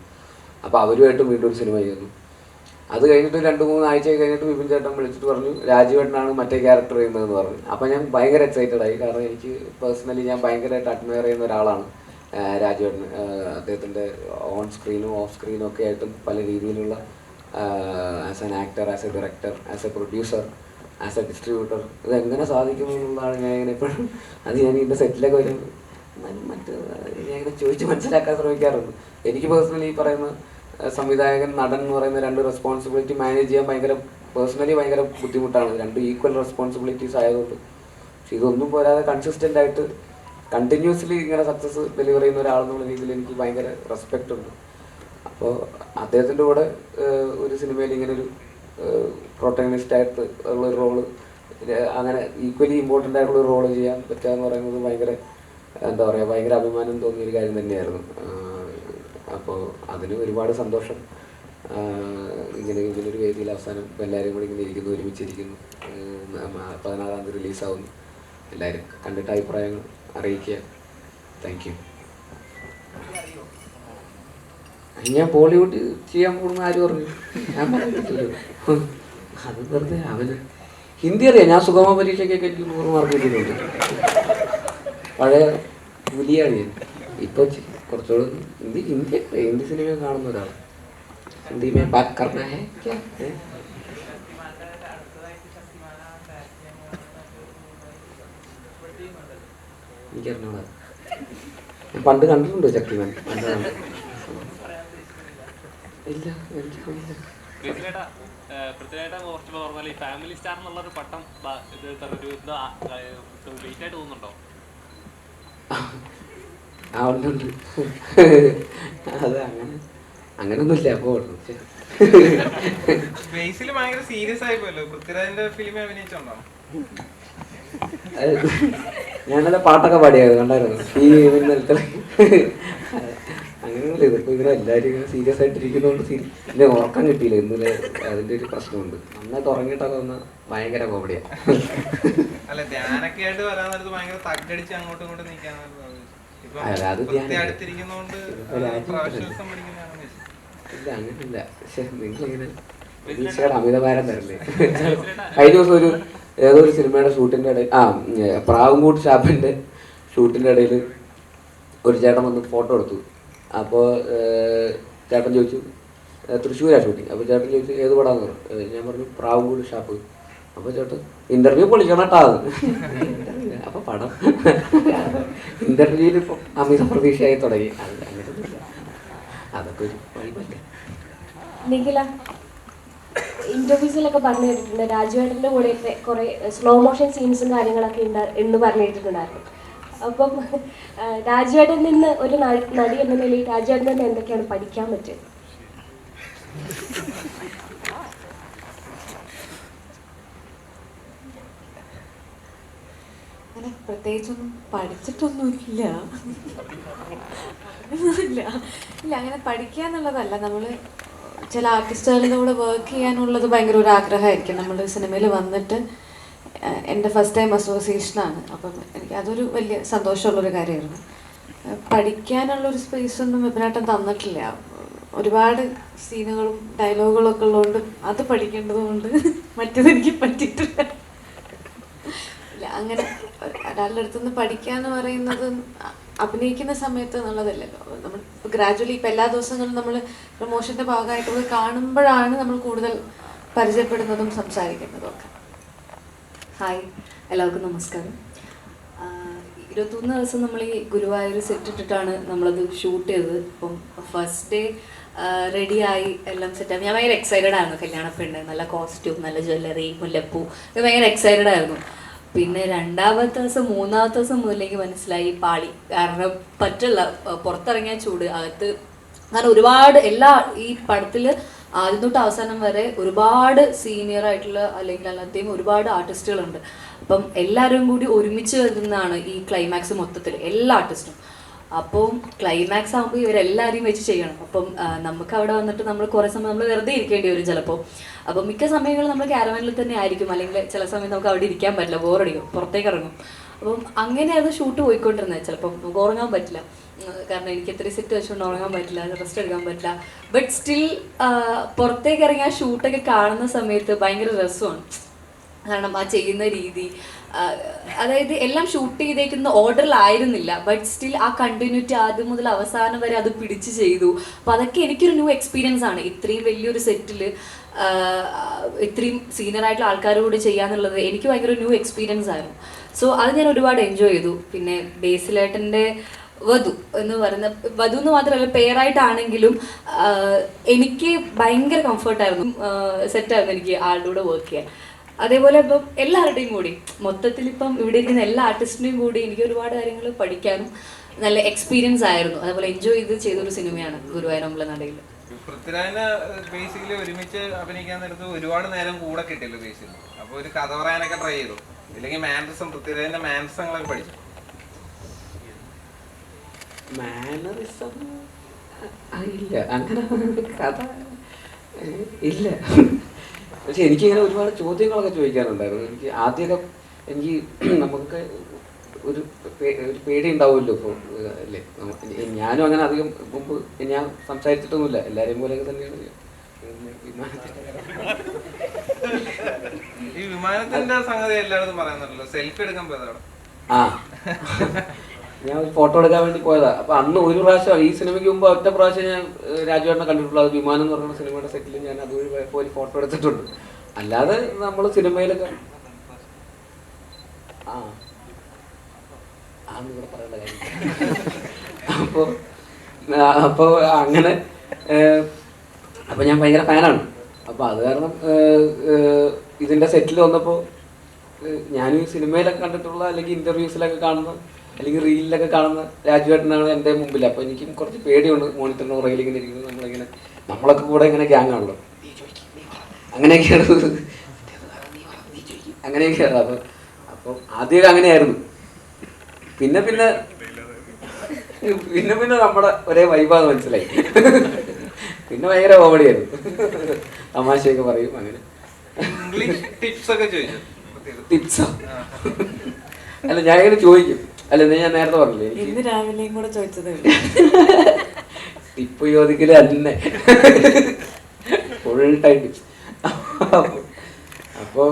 അപ്പോൾ അവരുമായിട്ട് വീണ്ടും ഒരു സിനിമ ചെയ്യുന്നു. അത് കഴിഞ്ഞിട്ട് രണ്ട് മൂന്ന് ആഴ്ച കഴിഞ്ഞിട്ട് വിപിൻ ചേട്ടൻ വിളിച്ചിട്ട് പറഞ്ഞു രാജീവേട്ടനാണ് മറ്റേ ക്യാരക്ടർ ചെയ്യുന്നതെന്ന് പറഞ്ഞു. അപ്പോൾ ഞാൻ ഭയങ്കര എക്സൈറ്റഡ് ആയി. കാരണം എനിക്ക് പേഴ്സണലി ഞാൻ ഭയങ്കരമായിട്ട് അഡ്മയർ ചെയ്യുന്ന ഒരാളാണ് രാജുവേട്ടൻ അദ്ദേഹത്തിന്റെ ഓൺ സ്ക്രീനും ഓഫ് സ്ക്രീനും ഒക്കെ ആയിട്ടും പല രീതിയിലുള്ള as an actor as a director as a producer as a distributor ഇത് എങ്ങനെ സാധിക്കുന്നു എന്നുള്ളതാണ് ഞാൻ ഇങ്ങനെ എപ്പോഴും അത് ഞാൻ ഇതിന്റെ സെറ്റിലൊക്കെ വരും മറ്റേ ഞാൻ ഇങ്ങനെ ചോദിച്ച് മനസ്സിലാക്കാൻ ശ്രമിക്കാറുണ്ട്. എനിക്ക് പേഴ്സണലി ഈ പറയുന്ന സംവിധായകൻ നടൻ എന്ന് പറയുന്ന രണ്ട് റെസ്പോൺസിബിലിറ്റി മാനേജ് ചെയ്യാൻ ഭയങ്കര പേഴ്സണലി ഭയങ്കര ബുദ്ധിമുട്ടാണ്. രണ്ട് ഈക്വൽ റെസ്പോൺസിബിലിറ്റീസ് ആയതുകൊണ്ട്. പക്ഷെ ഇതൊന്നും പോരാതെ കൺസിസ്റ്റന്റ് ആയിട്ട് കണ്ടിന്യൂസ്ലി ഇങ്ങനെ സക്സസ് ഡെലിവർ ചെയ്യുന്ന ഒരാളെന്നുള്ള രീതിയിൽ എനിക്ക് ഭയങ്കര റെസ്പെക്റ്റ് ഉണ്ട്. അപ്പോൾ അദ്ദേഹത്തിന്റെ കൂടെ ഒരു സിനിമയിൽ ഇങ്ങനെ ഒരു പ്രൊട്ടഗണിസ്റ്റ് ആയിട്ട് ഉള്ള ഒരു റോൾ അങ്ങനെ ഈക്വലി ഇമ്പോർട്ടന്റ് ആയിട്ടുള്ള ഒരു റോൾ ചെയ്യാൻ പറ്റുക എന്ന് പറയുന്നത് ഭയങ്കര എന്താ പറയുക ഭയങ്കര അഭിമാനം തോന്നിയ ഒരു കാര്യം തന്നെയായിരുന്നു. അപ്പോൾ അതിന് ഒരുപാട് സന്തോഷം. ഇങ്ങനെ ഇങ്ങനൊരു വേദിയിൽ അവസാനം ഇപ്പോൾ എല്ലാവരും കൂടി ഇങ്ങനെ ഇരിക്കുന്നു ഒരുമിച്ചിരിക്കുന്നു. പതിനാറാം തീയതി റിലീസാവുന്നു. എല്ലാവരും കണ്ടിട്ട് അഭിപ്രായങ്ങൾ അറിയിക്കുക. താങ്ക് യു ഞാൻ ബോളിവുഡ് ചെയ്യാൻ പോകുന്ന ആര് പറഞ്ഞു? ഞാൻ പറഞ്ഞിട്ടില്ലല്ലോ. അത് വെറുതെ അവന് ഹിന്ദി അറിയാം. ഞാൻ സുഗമ പരീക്ഷയ്ക്കൊക്കെ എനിക്ക് നൂറ് മാർക്ക് കിട്ടിയിട്ടുണ്ട്. പഴയ പുലിയാണ് ഞാൻ ഇപ്പോൾ കുറച്ചുകൂടെ ഹിന്ദി ഹിന്ദി ഹിന്ദി സിനിമ കാണുന്ന ഒരാൾ ഹിന്ദി മേ ബാത് കർണ ഹേ? ക്യാ? എനിക്കറിഞ്ഞൂടാ പണ്ട് കണ്ടിട്ടുണ്ടോ ശക്തിമാൻ പണ്ട്. ഇല്ല എനിക്കറിയില്ല ഫാമിലി സ്റ്റാർ എന്നുള്ള ഒരു പട്ടം ഇത് ലേറ്റ് ആയിട്ട് തോന്നുന്നുണ്ടോ? ആ ഉണ്ട് ഉണ്ട് അത് അങ്ങനെ അങ്ങനൊന്നുമില്ല അപ്പോൾ ബേസിൽ ഭയങ്കര സീരിയസ് ആയി പോയല്ലോ പൃഥ്വിരാജിന്റെ ഫിലിം അഭിനയിച്ചോണ്ടോ? ഞാനല്ല പാട്ടൊക്കെ പാടിയായിരുന്നു കണ്ടായിരുന്നു? ഈ ഇന്നലത്തെ അങ്ങനെയൊന്നുമില്ല ഇതിപ്പോ ഇങ്ങനെ എല്ലാവരും ഇങ്ങനെ സീരിയസ് ആയിട്ടിരിക്കുന്നതുകൊണ്ട് സീരി ഉറക്കം കിട്ടിയില്ല. ഇന്നലെ അതിന്റെ ഒരു പ്രശ്നമുണ്ട്. നന്നായിട്ട് ഉറങ്ങിയിട്ടൊക്കെ ഒന്ന് ഭയങ്കര കോമഡിയാണ് അല്ല ധ്യാനൊക്കെ ആയിട്ട് വരാൻ നേരത്ത് ഭയങ്കര തക്കടിച്ച് അങ്ങോട്ടും ഇങ്ങോട്ടും ഇപ്പൊ അല്ല, അത് ഇല്ല അങ്ങനെയില്ല. പക്ഷെ നിങ്ങളിങ്ങനെ പ്രതീക്ഷയുടെ അമിതഭാരം തരല്ലേ? കഴിഞ്ഞ ദിവസം ഒരു ഏതോ ഒരു സിനിമയുടെ ഷൂട്ടിന്റെ ഇടയിൽ ആ പ്രാവുംകൂട്ട് ഷാപ്പിന്റെ ഷൂട്ടിന്റെ ഇടയിൽ ഒരു ചേട്ടൻ വന്ന് ഫോട്ടോ എടുത്തു. അപ്പോൾ ചേട്ടൻ ചോദിച്ചു തൃശ്ശൂരാണ് തൃശ്ശൂരാ ഷൂട്ടിങ്? അപ്പോൾ ചേട്ടൻ ചോദിച്ചു ഏത് പടാന്ന് പറഞ്ഞു? ഞാൻ പറഞ്ഞു പ്രാവുംകൂട്ട് ഷാപ്പ്. അപ്പോൾ ചേട്ടൻ ഇന്റർവ്യൂ പൊളിക്കണം അത്. അപ്പോൾ പടം ഇന്റർവ്യൂവിൽ അമിത പ്രതീക്ഷയായി തുടങ്ങി. അതൊക്കെ ഒരു നിഖില ഇന്റർവ്യൂസിലൊക്കെ പറഞ്ഞു കേട്ടിട്ടുണ്ട്. കൂടെ കുറെ സ്ലോ മോഷൻ സീൻസും കാര്യങ്ങളൊക്കെ ഉണ്ട് എന്ന് പറഞ്ഞു കേട്ടിട്ടുണ്ടായിരുന്നു. അപ്പം രാജുവേട്ടൻ നിന്ന് ഒരു നടി എന്ന നിലയിൽ രാജുവേട്ടൻ എന്തൊക്കെയാണ് പഠിക്കാൻ പറ്റുക അങ്ങനെ പ്രത്യേകിച്ചൊന്നും പഠിച്ചിട്ടൊന്നുമില്ല. ഇല്ല ഇല്ല അങ്ങനെ പഠിക്കുക എന്നുള്ളതല്ല നമ്മൾ ചില ആർട്ടിസ്റ്റുകളുടെ കൂടെ വർക്ക് ചെയ്യാനുള്ളത് ഭയങ്കര ഒരു ആഗ്രഹമായിരിക്കും. നമ്മൾ സിനിമയിൽ വന്നിട്ട് എന്റെ ഫസ്റ്റ് ടൈം അസോസിയേഷനാണ് അപ്പം എനിക്ക് അതൊരു വലിയ സന്തോഷമുള്ളൊരു കാര്യമായിരുന്നു. പഠിക്കാനുള്ളൊരു സ്പേസ് ഒന്നും വിപനാട്ടം തന്നിട്ടില്ല. ഒരുപാട് സീനുകളും ഡയലോഗുകളും ഒക്കെ ഉള്ളതുകൊണ്ട് അത് പഠിക്കേണ്ടതുകൊണ്ട് മറ്റേത് എനിക്ക് പറ്റിയിട്ടില്ല. അങ്ങനെ ഒരാളുടെ അടുത്തുനിന്ന് പഠിക്കുക എന്ന് പറയുന്നത് അഭിനയിക്കുന്ന സമയത്ത് എന്നുള്ളതല്ലല്ലോ നമ്മൾ ഗ്രാജുവലി ഇപ്പം എല്ലാ ദിവസങ്ങളും നമ്മൾ പ്രൊമോഷന്റെ ഭാഗമായിട്ട് കാണുമ്പോഴാണ് നമ്മൾ കൂടുതൽ പരിചയപ്പെടുന്നതും സംസാരിക്കുന്നതും ഒക്കെ. ഹായ് എല്ലാവർക്കും നമസ്കാരം. ഇരുപത്തൊന്ന് ദിവസം നമ്മൾ ഈ ഗുരുവായൂർ സെറ്റ് ഇട്ടിട്ടാണ് നമ്മളത് ഷൂട്ട് ചെയ്തത്. അപ്പം ഫസ്റ്റ് ഡേ റെഡിയായി എല്ലാം സെറ്റായി ഞാൻ ഭയങ്കര എക്സൈറ്റഡ് ആയിരുന്നു. കല്യാണ പെണ്ണ് നല്ല കോസ്റ്റ്യൂം നല്ല ജ്വല്ലറി മുല്ലപ്പൂ. ഇത് ഭയങ്കര എക്സൈറ്റഡ് ആയിരുന്നു. പിന്നെ രണ്ടാമത്തെ ദിവസം മൂന്നാമത്തെ ദിവസം മുതലേക്ക് മനസ്സിലായി പാളി. കാരണം പറ്റില്ല. പുറത്തിറങ്ങിയ ചൂട്. അകത്ത് കാരണം ഒരുപാട് എല്ലാ ഈ പടത്തിൽ ആദ്യം തൊട്ട് അവസാനം വരെ ഒരുപാട് സീനിയർ ആയിട്ടുള്ള അല്ലെങ്കിൽ അല്ലാതെയും ഒരുപാട് ആർട്ടിസ്റ്റുകളുണ്ട് അപ്പം എല്ലാവരും കൂടി ഒരുമിച്ച് വരുന്നതാണ് ഈ ക്ലൈമാക്സ് മൊത്തത്തിൽ എല്ലാ ആർട്ടിസ്റ്റും അപ്പം ക്ലൈമാക്സ് ആകുമ്പോൾ ഇവരെല്ലാവരെയും വെച്ച് ചെയ്യണം. അപ്പം നമുക്ക് അവിടെ വന്നിട്ട് നമ്മൾ കുറേ സമയം നമ്മൾ വെറുതെ ഇരിക്കേണ്ടി വരും ചിലപ്പോൾ അപ്പം മിക്ക സമയങ്ങളിൽ നമ്മൾ ക്യാരവനിൽ തന്നെ ആയിരിക്കും. അല്ലെങ്കിൽ ചില സമയം നമുക്ക് അവിടെ ഇരിക്കാൻ പറ്റില്ല. ബോറടിക്കും പുറത്തേക്ക് ഇറങ്ങും. അപ്പം അങ്ങനെ അത് ഷൂട്ട് പോയിക്കൊണ്ടിരുന്നത്. ചിലപ്പം നമുക്ക് ഉറങ്ങാൻ പറ്റില്ല. കാരണം എനിക്ക് ഇത്ര സെറ്റ് വെച്ചുകൊണ്ട് ഉറങ്ങാൻ പറ്റില്ല. റെസ്റ്റ് എടുക്കാൻ പറ്റില്ല. ബട്ട് സ്റ്റിൽ പുറത്തേക്ക് ഇറങ്ങി ആ ഷൂട്ടൊക്കെ കാണുന്ന സമയത്ത് ഭയങ്കര രസമാണ്. കാരണം ആ ചെയ്യുന്ന രീതി അതായത് എല്ലാം ഷൂട്ട് ചെയ്തേക്കുന്ന ഓർഡറിലായിരുന്നില്ല ബട്ട് സ്റ്റിൽ ആ കണ്ടിന്യൂറ്റി ആദ്യം മുതൽ അവസാനം വരെ അത് പിടിച്ച് ചെയ്തു. അപ്പോൾ അതൊക്കെ എനിക്കൊരു ന്യൂ എക്സ്പീരിയൻസ് ആണ്. ഇത്രയും വലിയൊരു സെറ്റിൽ ഇത്രയും സീനിയർ ആയിട്ടുള്ള ആൾക്കാരോട് ചെയ്യാന്നുള്ളത് എനിക്ക് ഭയങ്കര ന്യൂ എക്സ്പീരിയൻസ് ആയിരുന്നു. സോ അത് ഞാൻ ഒരുപാട് എൻജോയ് ചെയ്തു. പിന്നെ ബേസിലേട്ടന്റെ വധു എന്ന് പറയുന്ന വധു എന്ന് മാത്രമല്ല പേരായിട്ടാണെങ്കിലും എനിക്ക് ഭയങ്കര കംഫർട്ടായിരുന്നു സെറ്റായിരുന്നു എനിക്ക് ആളുടെ കൂടെ വർക്ക് ചെയ്യാൻ. അതേപോലെ ഇപ്പം എല്ലാവരുടെയും കൂടി. മൊത്തത്തിൽ ഇപ്പം ഇവിടെ ഇരിക്കുന്ന എല്ലാ ആർട്ടിസ്റ്റിന്റെയും കൂടി എനിക്ക് ഒരുപാട് കാര്യങ്ങൾ പഠിക്കാനും നല്ല എക്സ്പീരിയൻസ് ആയിരുന്നു. അതേപോലെ എൻജോയ് ചെയ്ത് ചെയ്തൊരു സിനിമയാണ് ഗുരുവായൂരമ്പല നടയിൽ. പൃഥ്വിരാജിന് ബേസിക്കലി ഒരുമിച്ച് അഭിനയിക്കാൻ നേരത്ത് ഒരുപാട് നേരം കൂടെ കിട്ടിയല്ലോ ബേസിൽ അപ്പൊ ഒരു കഥ പറയാനൊക്കെ ട്രൈ ചെയ്തു. ഇല്ലെങ്കിൽ മാൻഡസം പൃഥ്വിരാജിന്റെ മാൻസങ്ങളൊക്കെ പഠിച്ചു. മാനറിസം ഇല്ല. അങ്ങനെ കഥ ഇല്ല. പക്ഷെ എനിക്കിങ്ങനെ ഒരുപാട് ചോദ്യങ്ങളൊക്കെ ചോദിക്കാനുണ്ടായിരുന്നു എനിക്ക് ആദ്യമൊക്കെ എനിക്ക് നമുക്ക് ഒരു ഒരു പേടി ഉണ്ടാവുമല്ലോ ഇപ്പോൾ അല്ലേ? ഞാനും അങ്ങനെ അധികം മുമ്പ് ഞാൻ സംസാരിച്ചിട്ടൊന്നുമില്ല. എല്ലാവരെയും പോലെയൊക്കെ തന്നെയാണ് ഈ വിമാനത്തിന്റെ സംഗതി എല്ലായിടത്തും പറയുന്നുണ്ടല്ലോ. സെൽഫി എടുക്കാൻ പോയതാണ് ആ. ഞാൻ ഫോട്ടോ എടുക്കാൻ വേണ്ടി പോയതാ. അപ്പൊ അന്ന് ഒരു പ്രാവശ്യം ഈ സിനിമയ്ക്ക് മുമ്പ് ഒറ്റ പ്രാവശ്യം ഞാൻ രാജുവേട്ടനെ കണ്ടിട്ടുള്ളൂ. അത് വിമാനം എന്ന് പറയുന്ന സിനിമയുടെ സെറ്റിൽ ഞാൻ അതുവഴി പോയി ഫോട്ടോ എടുത്തിട്ടുണ്ട്. അല്ലാതെ നമ്മൾ സിനിമയിലൊക്കെ ആ. അതൊന്നും ഇവിടെ അപ്പോൾ അപ്പോൾ അങ്ങനെ അപ്പോൾ അപ്പൊ ഞാൻ ഭയങ്കര ഫാനാണ്. അപ്പൊ അത് കാരണം ഇതിന്റെ സെറ്റിൽ വന്നപ്പോൾ ഞാനും ഈ സിനിമയിലൊക്കെ കണ്ടിട്ടുള്ള അല്ലെങ്കിൽ ഇന്റർവ്യൂസിലൊക്കെ കാണുന്ന അല്ലെങ്കിൽ റീലിലൊക്കെ കാണുന്ന രാജുവേട്ടനാണ് എന്റെ മുമ്പിൽ അപ്പോൾ എനിക്കും കുറച്ച് പേടിയുണ്ട് മോണിറ്ററിന് പുറകിൽ ഇങ്ങനെ ഇരിക്കുന്നത്. നമ്മളിങ്ങനെ നമ്മളൊക്കെ കൂടെ ഇങ്ങനെ ഗ്യാങ് ആണല്ലോ. അങ്ങനെയൊക്കെയാണ്. അങ്ങനെയൊക്കെയാണ്. അപ്പോൾ അപ്പോൾ ആദ്യമൊക്കെ അങ്ങനെയായിരുന്നു. പിന്നെ പിന്നെ പിന്നെ പിന്നെ നമ്മുടെ ഒരേ വൈബാന്ന് മനസ്സിലായി. പിന്നെ ഭയങ്കര കോമഡിയായിരുന്നു തമാശയൊക്കെ പറയും അങ്ങനെ. ടിപ്സ് ഒക്കെ ചോദിച്ചു? ടിപ്സോ അല്ല ഞാൻ ഇങ്ങനെ ചോദിക്കും. അല്ല ഞാൻ നേരത്തെ പറഞ്ഞില്ലേ? ഇന്ന് രാവിലെയും കൂടെ ചോദിച്ചത് ടിപ്പ് ചോദിക്കൽ തന്നെ ഫുൾ ടൈം ടിപ്സ് അപ്പോൾ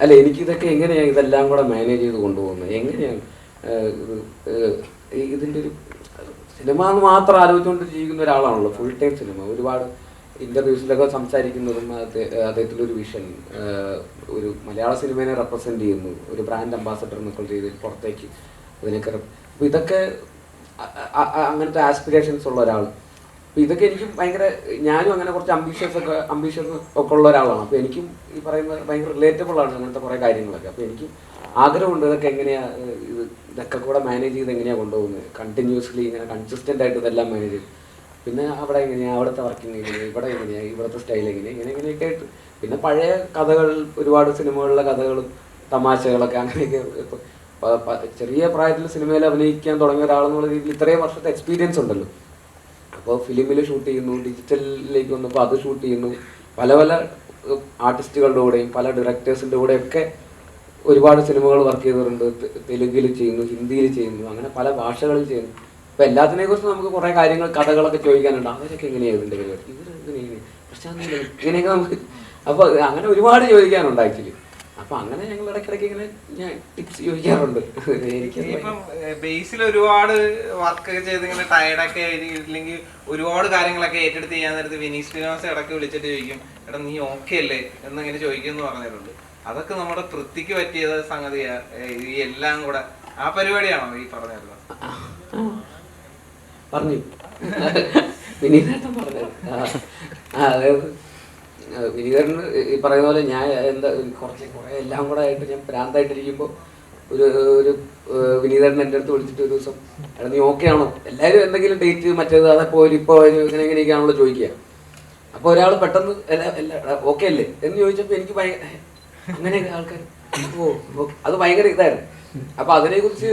അല്ല എനിക്കിതൊക്കെ എങ്ങനെയാണ് ഇതെല്ലാം കൂടെ മാനേജ് ചെയ്ത് കൊണ്ടുപോകുന്നത്? എങ്ങനെയാണ് ഇതിന്റെ ഇതിന്റെ ഒരു സിനിമ എന്ന് മാത്രം ആലോചിച്ചുകൊണ്ട് ജീവിക്കുന്ന ഒരാളാണല്ലോ ഫുൾ ടൈം സിനിമ. ഒരുപാട് ഇന്റർവ്യൂസിലൊക്കെ സംസാരിക്കുന്നതും അദ്ദേഹ- അദ്ദേഹത്തിന്റെ ഒരു വിഷൻ ഒരു മലയാള സിനിമയെ റെപ്രസെന്റ് ചെയ്യുന്നു. ഒരു ബ്രാൻഡ് അംബാസഡർ എന്നൊക്കെ രീതിയിൽ പുറത്തേക്ക് അതിനൊക്കെ അപ്പോൾ ഇതൊക്കെ അങ്ങനത്തെ ആസ്പിറേഷൻസ് ഉള്ള ഒരാൾ. അപ്പോൾ ഇതൊക്കെ എനിക്കും ഭയങ്കര ഞാനും അങ്ങനെ കുറച്ച് അംബീഷ്യസ് ഒക്കെ അംബീഷ്യസ് ഒക്കെ ഉള്ള ഒരാളാണ്. അപ്പോൾ എനിക്കും ഈ പറയുന്ന ഭയങ്കര റിലേറ്റബിൾ ആണ് അങ്ങനത്തെ കുറേ കാര്യങ്ങളൊക്കെ. അപ്പോൾ എനിക്കും ആഗ്രഹമുണ്ട് ഇതൊക്കെ എങ്ങനെയാ ഇത് ഇതൊക്കെ കൂടെ മാനേജ് ചെയ്ത് എങ്ങനെയാ കൊണ്ടുപോകുന്നത്. കണ്ടിന്യൂസ്ലി ഇങ്ങനെ കൺസിസ്റ്റന്റ് ആയിട്ട് ഇതെല്ലാം മാനേജ് ചെയ്ത്. പിന്നെ അവിടെ എങ്ങനെയാണ് അവിടുത്തെ വർക്കിംഗ് എങ്ങനെയാണ് ഇവിടെ എങ്ങനെയാണ് ഇവിടുത്തെ സ്റ്റൈൽ എങ്ങനെയാണ് ഇങ്ങനെ ഇങ്ങനെയൊക്കെ ആയിട്ട്. പിന്നെ പഴയ കഥകൾ ഒരുപാട് സിനിമകളിലെ കഥകളും തമാശകളൊക്കെ അങ്ങനെയൊക്കെ ചെറിയ പ്രായത്തിൽ സിനിമയിൽ അഭിനയിക്കാൻ തുടങ്ങിയ ഒരാളെന്നുള്ള രീതിയിൽ ഇത്രയും വർഷത്തെ എക്സ്പീരിയൻസ് ഉണ്ടല്ലോ. അപ്പോൾ ഫിലിമിൽ ഷൂട്ട് ചെയ്യുന്നു ഡിജിറ്റലിലേക്ക് വന്നപ്പോൾ അത് ഷൂട്ട് ചെയ്യുന്നു. പല പല ആർട്ടിസ്റ്റുകളുടെ കൂടെയും പല ഡയറക്ടേഴ്സിന്റെ കൂടെയൊക്കെ ഒരുപാട് സിനിമകൾ വർക്ക് ചെയ്തിട്ടുണ്ട്. തെലുങ്കിൽ ചെയ്യുന്നു ഹിന്ദിയിൽ ചെയ്യുന്നു അങ്ങനെ പല ഭാഷകളിൽ ചെയ്യുന്നു. അപ്പോൾ എല്ലാത്തിനെ കുറിച്ച് നമുക്ക് കുറേ കാര്യങ്ങൾ കഥകളൊക്കെ ചോദിക്കാനുണ്ട്. അവരൊക്കെ എങ്ങനെയാണ് ഇതിന്റെ പരിപാടി പ്രശാന്ത് ഇങ്ങനെയൊക്കെ നമുക്ക് അപ്പോൾ അങ്ങനെ ഒരുപാട് ചോദിക്കാനുണ്ട് ആക്ച്വലി. അപ്പൊ അങ്ങനെ ഞങ്ങൾ ഇടയ്ക്കിടയ്ക്ക് ഇങ്ങനെ ഞാൻ ടിപ്സ് ചോദിക്കാറുണ്ട്. ബേസിൽ ഒരുപാട് വർക്ക് ചെയ്ത് ഇങ്ങനെ ടയർഡൊക്കെ ഇല്ലെങ്കിൽ ഒരുപാട് കാര്യങ്ങളൊക്കെ ഏറ്റെടുത്ത് ചെയ്യാൻ നേരത്ത് വിനീത് ശ്രീനിവാസ ഇടയ്ക്ക് വിളിച്ചിട്ട് ചോദിക്കും എടാ നീ ഓക്കെ അല്ലേ? എന്നിങ്ങനെ ചോദിക്കുമെന്ന് പറഞ്ഞിട്ടുണ്ട്. അതൊക്കെ നമ്മുടെ തൃപ്തിക്ക് പറ്റിയത് സംഗതിയാ ഈ എല്ലാം കൂടെ. ആ പരിപാടിയാണോ ഈ പറഞ്ഞിരുന്നത്? പറഞ്ഞു. വിനീതേട്ടൻ ആ, അതായത് വിനീതേട്ടൻ ഈ പറയുന്ന പോലെ ഞാൻ എന്താ കുറച്ച് കുറേ എല്ലാം കൂടെ ആയിട്ട് ഞാൻ ഭ്രാന്തായിട്ടിരിക്കുമ്പോൾ ഒരു ഒരു വിനീതേട്ടൻ എന്റെ അടുത്ത് വിളിച്ചിട്ട് ഒരു ദിവസം എടാ നീ ഓക്കെ ആണോ? എല്ലാവരും എന്തെങ്കിലും ഡേറ്റ് മറ്റേത് അതെ പോയി ഇപ്പോൾ ഇങ്ങനെ ഇങ്ങനെയൊക്കെയാണല്ലോ ചോദിക്കുക. അപ്പോൾ ഒരാൾ പെട്ടെന്ന് ഓക്കെ അല്ലേ? എന്ന് ചോദിച്ചപ്പോൾ എനിക്ക് ഭയങ്കര അങ്ങനെയൊക്കെ ആൾക്കാർ ഓ അത് ഭയങ്കര ഇതായിരുന്നു. അപ്പോൾ അതിനെക്കുറിച്ച്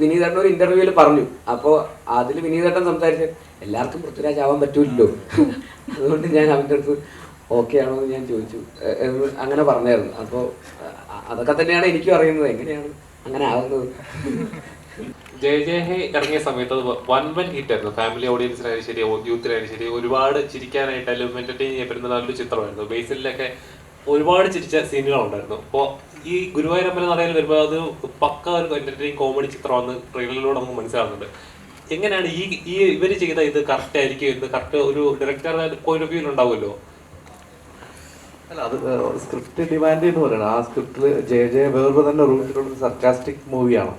വിനീതേട്ടൻ ഒരു ഇന്റർവ്യൂവിൽ പറഞ്ഞു. അപ്പോൾ അതിൽ വിനീതേട്ടൻ സംസാരിച്ച് എല്ലാവർക്കും പൃഥ്വിരാജ് ആവാൻ പറ്റൂല്ലോ അതുകൊണ്ട് ഞാൻ അവന്റെ അടുത്ത് ഓക്കെ ആണോ? എന്ന് ഞാൻ ചോദിച്ചു. അങ്ങനെ പറഞ്ഞായിരുന്നു. അപ്പോൾ അതൊക്കെ തന്നെയാണ് എനിക്കും അറിയുന്നത്. എങ്ങനെയാണ് അങ്ങനെ ആവുന്നത്? ജയ ജയ ഹേ ഇറങ്ങിയ സമയത്ത് അത് വൺ വൺ ഹിറ്റ് ആയിരുന്നു ഫാമിലി ഓഡിയൻസിനായാലും ശരി യൂത്തിനായാലും ശരി ഒരുപാട് ചിരിക്കാനായിട്ടാലും എന്റർടൈൻ ചെയ്യപ്പെടുന്ന നല്ലൊരു ചിത്രമായിരുന്നു. ബേസിലൊക്കെ ഒരുപാട് ചിരിച്ച സീനുകളുണ്ടായിരുന്നു. അപ്പോൾ ഈ ഗുരുവായൂരമ്പല നടയിൽ വരുമ്പോൾ അത് പക്ക ഒരു എന്റർടൈനിങ് കോമഡി ചിത്രമാണ് ട്രെയിലറിലൂടെ നമുക്ക് മനസ്സിലാകുന്നുണ്ട് എങ്ങനെയാണ് ഈ ഈ ഇവർ ചെയ്ത ഇത് കറക്റ്റ് ആയിരിക്കും ഇത് കറക്റ്റ് ഒരു ഡയറക്ടറുടെ പോയിന്റ് ഓഫ് വ്യൂ ഉണ്ടാവുമല്ലോ? അല്ല അത് സ്ക്രിപ്റ്റ് ഡിമാൻഡ് എന്ന് പോലെയാണ് ആ സ്ക്രിപ്റ്റിൽ ജയ ജയ വേറെ തന്നെ റൂട്ടിലുള്ള സർക്കാസ്റ്റിക് മൂവിയാണ്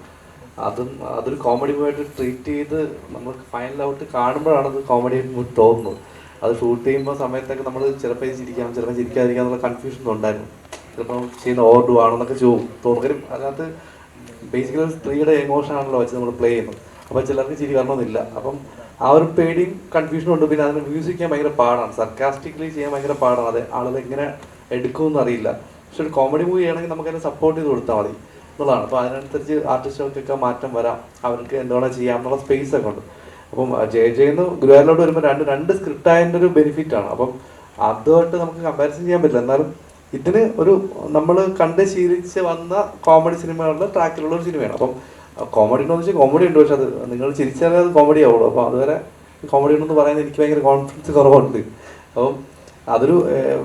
അതും അതൊരു കോമഡി മൂവായിട്ട് ട്രീറ്റ് ചെയ്ത് നമ്മൾ ഫൈനൽ ഔട്ട് കാണുമ്പോഴാണ് അത് കോമഡി തോന്നുന്നത്. അത് ഷൂട്ട് ചെയ്യുമ്പോൾ സമയത്തൊക്കെ നമ്മൾ ചിലപ്പോൾ ചിരിക്കാം ചിലപ്പോൾ ചിരിക്കാതിരിക്കാം എന്നുള്ള കൺഫ്യൂഷൻ ഉണ്ടായിരുന്നു ചിലപ്പോൾ ചെയ്യുന്ന ഓർഡു ആണെന്നൊക്കെ ചോദിക്കും കാര്യം അതിനകത്ത് ബേസിക്കലി സ്ത്രീയുടെ എമോഷൻ ആണല്ലോ വെച്ച് നമ്മൾ പ്ലേ ചെയ്യുന്നത്. അപ്പോൾ ചിലർക്ക് ചിരി വരണമെന്നില്ല. അപ്പം ആ ഒരു പേടിയും കൺഫ്യൂഷനും ഉണ്ട്. പിന്നെ അതിന് മ്യൂസിക് ചെയ്യാൻ ഭയങ്കര പാടാണ്. സർക്കാസ്റ്റിക്കലി ചെയ്യാൻ ഭയങ്കര പാടാണ്. അത് ആളുകൾ എങ്ങനെ എടുക്കുമെന്ന് അറിയില്ല. പക്ഷെ ഒരു കോമഡി മൂവി ആണെങ്കിൽ നമുക്ക് അതിനെ സപ്പോർട്ട് ചെയ്ത് കൊടുത്താൽ മതി എന്നുള്ളതാണ്. അപ്പോൾ അതിനനുസരിച്ച് ആർട്ടിസ്റ്റുകൾക്കൊക്കെ മാറ്റം വരാം. അവർക്ക് എന്തുവേണോ ചെയ്യാം എന്നുള്ള സ്പേസ് ഒക്കെ ഉണ്ട്. അപ്പം ജയ ജയെന്ന് ഗുരുവായൂരിലോട്ട് വരുമ്പോൾ രണ്ട് രണ്ട് സ്ക്രിപ്റ്റ് ആയതിന്റെ ഒരു ബെനിഫിറ്റ് ആണ്. അപ്പം അതുമായിട്ട് നമുക്ക് കമ്പാരിസൺ ചെയ്യാൻ പറ്റില്ല. എന്നാലും ഇതിന് ഒരു നമ്മൾ കണ്ട് ശീലിച്ച് വന്ന കോമഡി സിനിമകളുടെ ട്രാക്കിലുള്ള ഒരു സിനിമയാണ് അപ്പം കോമഡി എന്ന് വെച്ചാൽ കോമഡി ഉണ്ട്. പക്ഷെ അത് നിങ്ങൾ ചിരിച്ചാലേ അത് കോമഡി ആവുള്ളൂ. അപ്പോൾ അതുവരെ കോമഡി ഉണ്ടെന്ന് പറയുന്നത് എനിക്ക് ഭയങ്കര കോൺഫിഡൻസ് കുറവുണ്ട്. അപ്പം അതൊരു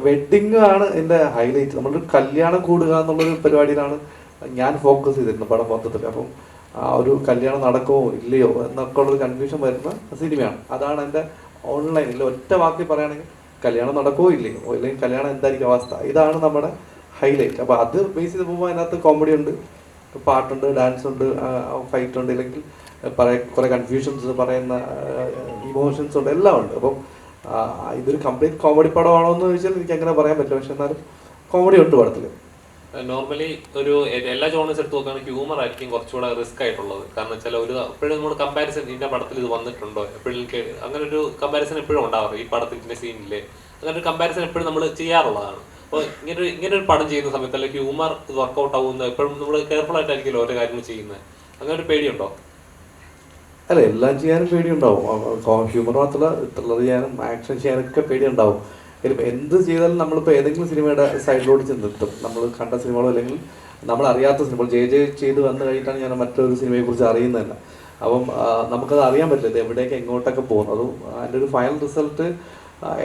വെഡിങ് ആണ് എന്റെ ഹൈലൈറ്റ് നമ്മളൊരു കല്യാണം കൂടുക എന്നുള്ളൊരു പരിപാടിയിലാണ് ഞാൻ ഫോക്കസ് ചെയ്തിരുന്നത് പടം മൊത്തത്തിൽ. അപ്പം ആ ഒരു കല്യാണം നടക്കുമോ ഇല്ലയോ എന്നൊക്കെ ഉള്ളൊരു കൺഫ്യൂഷൻ വരുന്ന സിനിമയാണ് അതാണ് എന്റെ ഓൺലൈനിൽ ഒറ്റ വാക്കിൽ പറയുകയാണെങ്കിൽ കല്യാണം നടക്കുമോ ഇല്ലയോ അല്ലെങ്കിൽ കല്യാണം എന്തായിരിക്കും അവസ്ഥ? ഇതാണ് നമ്മുടെ ഹൈലൈറ്റ് അപ്പോൾ അത് ബേസ് ചെയ്ത് പോകുമ്പോൾ അതിനകത്ത് കോമഡി ഉണ്ട് പാട്ടുണ്ട് ഡാൻസ് ഉണ്ട് ഫൈറ്റ് ഉണ്ട് ഇല്ലെങ്കിൽ പറയ കുറേ കൺഫ്യൂഷൻസ് പറയുന്ന ഇമോഷൻസ് ഉണ്ട് എല്ലാം ഉണ്ട്. അപ്പം ഇതൊരു കംപ്ലീറ്റ് കോമഡി പടമാണോ എന്ന് ചോദിച്ചാൽ എനിക്ക് അങ്ങനെ പറയാൻ പറ്റില്ല. പക്ഷെ എന്നാലും കോമഡി ഉണ്ട് പടത്തിൽ നോർമലി ഒരു എല്ലാ ജോണേഴ്സ് എടുത്ത് നോക്കുകയാണെങ്കിൽ ഹ്യൂമർ ആയിരിക്കും കുറച്ചുകൂടെ റിസ്ക് ആയിട്ടുള്ളത്. കാരണം വെച്ചാൽ ഒരു എപ്പോഴും നമ്മൾ കമ്പാരിസൺ ഇതിന്റെ പടത്തിൽ ഇത് വന്നിട്ടുണ്ടോ? എപ്പോഴും അങ്ങനെ ഒരു കമ്പാരിസൺ എപ്പോഴും ഉണ്ടാവാറ് ഈ പടത്തിൽ സീനില്ലേ അങ്ങനെ ഒരു കമ്പാരിസൺ എപ്പോഴും നമ്മൾ ചെയ്യാറുള്ളതാണ്. അപ്പോൾ ഇങ്ങനെ ഒരു ഇങ്ങനെ ഒരു പടം ചെയ്യുന്ന സമയത്ത് അല്ലെങ്കിൽ ഹ്യൂമർ ഇത് വർക്കൗട്ട് ആവുന്ന എപ്പോഴും നമ്മൾ കെയർഫുൾ ആയിട്ടായിരിക്കുമല്ലോ ഓരോ കാര്യങ്ങൾ ചെയ്യുന്നത്? അങ്ങനെ ഒരു പേടിയുണ്ടോ? അല്ല എല്ലാം ചെയ്യാനും പേടിയുണ്ടാവും. ഹ്യൂമർ മാത്രമല്ല ത്രില്ലർ ചെയ്യാനും ആക്ഷൻ ചെയ്യാനൊക്കെ പേടിയുണ്ടാവും. ഇനിയിപ്പോൾ എന്ത് ചെയ്താലും നമ്മളിപ്പോൾ ഏതെങ്കിലും സിനിമയുടെ സൈഡിലോട്ട് ചെന്നെത്തും. നമ്മൾ കണ്ട സിനിമകളോ അല്ലെങ്കിൽ നമ്മൾ അറിയാത്ത സിനിമകൾ. ജെ ജെ ചെയ്ത് വന്നു കഴിഞ്ഞിട്ടാണ് ഞാൻ മറ്റൊരു സിനിമയെക്കുറിച്ച് അറിയുന്നത് തന്നെ. അപ്പം നമുക്കത് അറിയാൻ പറ്റില്ല. ഇത് എവിടേക്ക് എങ്ങോട്ടൊക്കെ പോകുന്നു. അതും അതിന്റെ ഒരു ഫൈനൽ റിസൾട്ട്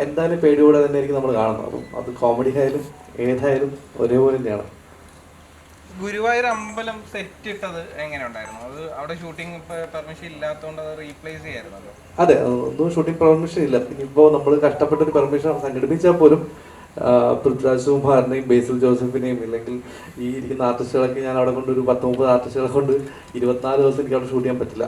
എന്തായാലും പേടിയോടെ തന്നെ ആയിരിക്കും നമ്മൾ കാണുന്നത്. അപ്പം അത് കോമഡി ആയാലും ഏതായാലും ഒരേപോലെ തന്നെയാണ്. ഗുരുവായൂർ അമ്പലം സെറ്റ് ഇട്ടത് എങ്ങനെ ഉണ്ടായിരുന്നു അത് അവിടെ ഷൂട്ടിംഗ് പെർമിഷൻ ഇല്ലാത്തതുകൊണ്ട് അത് റീപ്ലേസ് അതെ ഒന്നും ഷൂട്ടിംഗ് പെർമിഷൻ ഇല്ല. ഇപ്പോൾ നമ്മൾ കഷ്ടപ്പെട്ട ഒരു പെർമിഷൻ സംഘടിപ്പിച്ചാൽ പോലും പൃഥ്വിരാജ് കുമാറിനെയും ബേസിൽ ജോസഫിനെയും ഇല്ലെങ്കിൽ ഈ ഇരിക്കുന്ന ആർട്ടിസ്റ്റുകളൊക്കെ ഞാൻ അവിടെ കൊണ്ട് ഒരു പത്ത് മുപ്പത് ആർട്ടിസ്റ്റുകളെ കൊണ്ട് ഇരുപത്തിനാല് ദിവസം എനിക്ക് അവിടെ ഷൂട്ട് ചെയ്യാൻ പറ്റില്ല.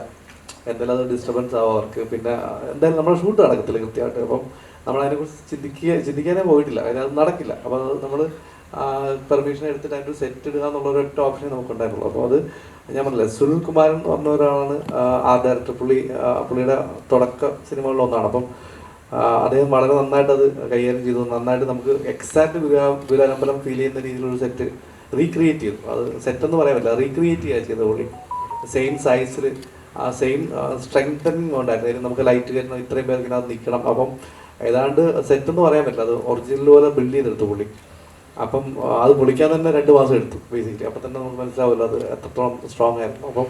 എന്തായാലും അത് ഡിസ്റ്റർബൻസ് ആവും അവർക്ക്. പിന്നെ എന്തായാലും നമ്മുടെ ഷൂട്ട് നടക്കത്തില്ല കൃത്യമായിട്ട്. അപ്പം നമ്മളതിനെ കുറിച്ച് ചിന്തിക്കുക ചിന്തിക്കാനേ പോയിട്ടില്ല. അതിനത് അത് നടക്കില്ല അപ്പോൾ നമ്മൾ പെർമിഷൻ എടുത്തിട്ട് അതിന്റെ സെറ്റ് ഇടുക എന്നുള്ള ഒരു ഒറ്റ ഓപ്ഷനേ നമുക്കുണ്ടായിരുന്നുള്ളൂ. അപ്പോൾ അത് ഞാൻ പറഞ്ഞില്ല സുനിൽ കുമാരൻ എന്ന് പറഞ്ഞ ഒരാളാണ് ആ ഡയറക്ടർ പുള്ളി പുള്ളിയുടെ തുടക്ക സിനിമകളിൽ ഒന്നാണ്. അപ്പം അദ്ദേഹം വളരെ നന്നായിട്ട് അത് കൈകാര്യം ചെയ്തു. നന്നായിട്ട് നമുക്ക് എക്സാക്ട് ഗുരുവാരമ്പലം ഫീൽ ചെയ്യുന്ന രീതിയിലൊരു സെറ്റ് റീക്രിയേറ്റ് ചെയ്തു. അത് സെറ്റ് എന്ന് പറയാൻ പറ്റില്ല റീക്രിയേറ്റ് ചെയ്യുക ചെയ്ത പുള്ളി. സെയിം സൈസിൽ ആ സെയിം സ്ട്രെങ്തനിങ് ഉണ്ടായിരുന്നു നമുക്ക് ലൈറ്റ് കയറ്റണം ഇത്രയും പേർക്ക് ഇതിനകത്ത് നിൽക്കണം. അപ്പം ഏതാണ്ട് സെറ്റ് എന്ന് പറയാൻ പറ്റില്ല. അത് ഒറിജിനൽ പോലെ ബിൽഡ് ചെയ്തെടുത്തു പുള്ളി. അപ്പം അത് പൊളിക്കാൻ തന്നെ രണ്ട് മാസം എടുത്തു ബേസിക്കലി അപ്പം തന്നെ നമുക്ക് മനസ്സിലാവില്ല അത് എത്രത്തോളം സ്ട്രോങ് ആയിരുന്നു. അപ്പം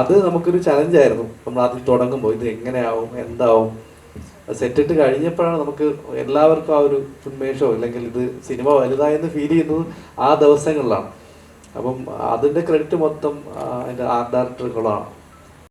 അത് നമുക്കൊരു ചലഞ്ചായിരുന്നു നമ്മൾ ആദ്യം തുടങ്ങുമ്പോൾ ഇത് എങ്ങനെയാവും എന്താവും? സെറ്റ് ഇട്ട് കഴിഞ്ഞപ്പോഴാണ് നമുക്ക് എല്ലാവർക്കും ആ ഒരു ഉന്മേഷമോ അല്ലെങ്കിൽ ഇത് സിനിമ വലുതായെന്ന് ഫീൽ ചെയ്യുന്നത് ആ ദിവസങ്ങളിലാണ്. അപ്പം അതിന്റെ ക്രെഡിറ്റ് മൊത്തം അതിന്റെ ആർട്ട് ഡയറക്ടറുകളാണ്